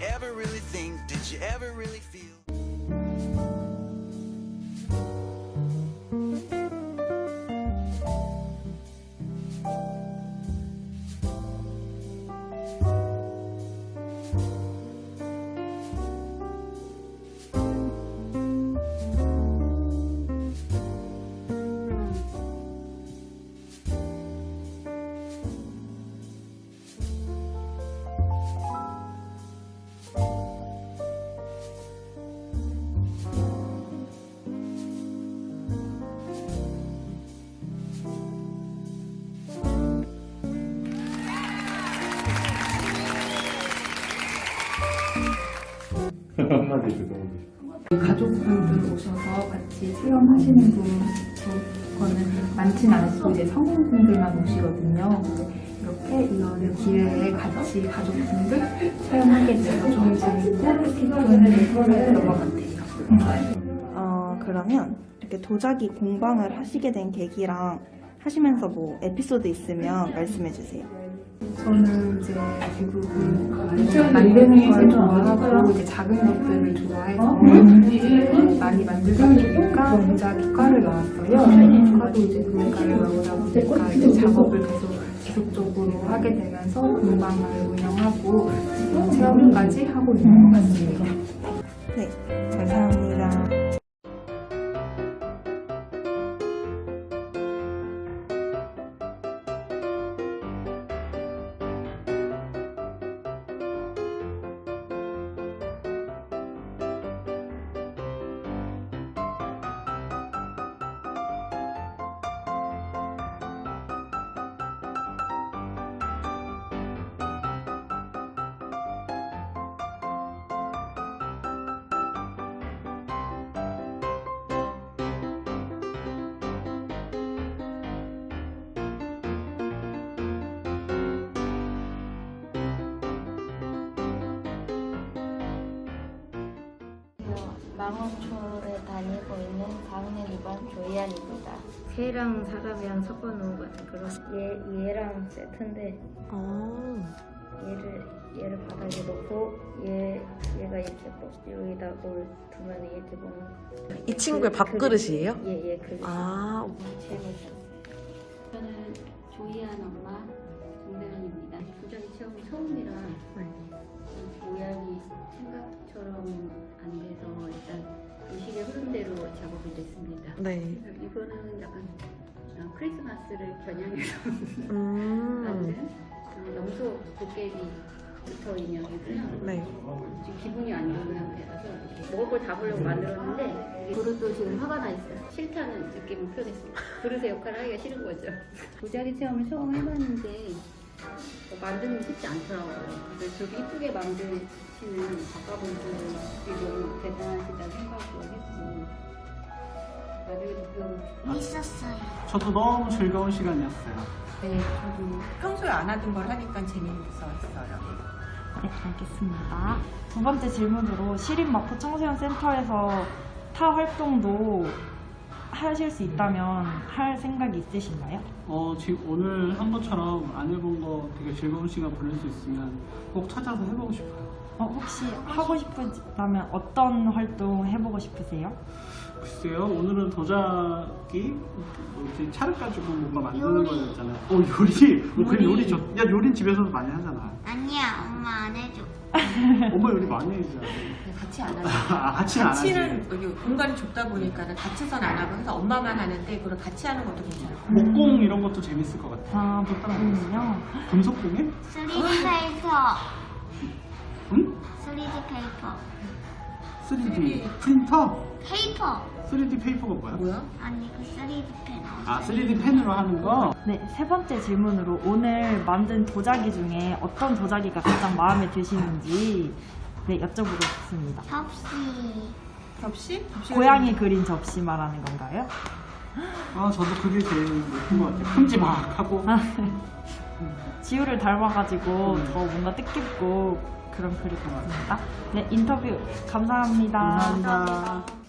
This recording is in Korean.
ever really think? Did you ever really feel? 한마디 듣고 싶어요. 가족분들 오셔서 같이 체험하시는 분은 많진 않으시고 이제 성인분들만 오시거든요. 이렇게 이런 기회에 같이 가족분들 체험하게 돼서 좀 재밌고 돈을 벌었던 것 같아요. 어, 그러면 이렇게 도자기 공방을 하시게 된 계기랑 하시면서 뭐 에피소드 있으면 말씀해 주세요. 저는 이제 대부분 만드는 걸 좋아하고 이제 작은 것들을 좋아해서 많이 만들다 보니까 도자기과를 나왔어요. 과도 이제 도자기과를 나오다 보니까 이제 작업을 계속 지속적으로 하게 되면서 공방을 운영하고 체험까지 하고 있는 것 같습니다. 네, 망원초에 다니고 있는 4학년 2반 조이안입니다. 새랑 사람이랑 섞어놓은 거 같은 그런 얘, 얘랑 세트인데 얘를 얘를 바닥에 놓고 얘 얘가 이렇게 뭐 여기다 뭘 두면 이렇게 보면 이 친구의 밥그릇이에요? 예예 그릇 아, 재밌어. 저는 조이한 엄마 정대현입니다. 도자기 체험이 처음이라 모양이 생각처럼 안 돼 됐습니다. 네. 이거는 약간 어, 크리스마스를 겨냥해서 음, 만든 어, 염소 도깨비 부터 인형이고요. 네. 지금 기분이 안 좋은 상태라서 이렇게 먹을 걸 다 보려고 만들었는데 그릇도 지금 화가 나 있어요. 싫다는 느낌을 표현했습니다. 그릇의 역할을 하기가 싫은 거죠. 도자기 체험을 처음 해봤는데 어, 만드는 게 쉽지 않더라고요. 그래서 저렇게 이쁘게 만드시는 작가분들이 너무 대단하시다는 생각을 나중에 싶어요. 저도 너무 즐거운 시간이었어요. 네, 저도 평소에 안 하던 걸 하니까 재미있었어요. 네, 알겠습니다. 두 번째 질문으로 시립 마포 청소년 센터에서 타 활동도 하실 수 있다면 할 생각이 있으신가요? 어, 지금 오늘 한 것처럼 안 해본 거 되게 즐거운 시간 보낼 수 있으면 꼭 찾아서 해보고 싶어요. 어, 혹시 하고 싶으시다면 어떤 활동 해보고 싶으세요? 글쎄요, 오늘은 도자기 뭐 이렇게 차를 가지고 뭔가 만드는 거였잖아요. 어, 요리. 어, 그래 요리 좋. 야, 요리는 집에서도 많이 하잖아. 아니야 엄마 안 해줘. 엄마 요리 많이 해주잖아. 같이 안 하는 아, 같이는 안 하지. 같이는 여기 공간이 좁다 보니까 같이선 안 하고 해서 엄마만 하는데 그걸 같이 하는 것도 괜찮아요. 목공 이런 것도 재밌을 것 같아. 아, 목공은요? 금속공예? 3D 페이퍼. 응? 3D 페이퍼. 3D 프린터? 페이퍼. 3D 페이퍼가 뭐야? 뭐야? 아니 그 3D 펜. 아, 3D 펜으로 하는 거? 네, 세 번째 질문으로 오늘 만든 도자기 중에 어떤 도자기가 가장 마음에 드시는지 네, 여쭤보고 싶습니다. 접시. 접시? 접시가 고양이 그린 접시 말하는 건가요? 아, 저도 그게 제일 예쁜 것 같아요. 큼지막하고. 지우를 닮아가지고 더 뭔가 뜻깊고 그런 글이 같습니다. 네, 인터뷰 감사합니다. 감사합니다.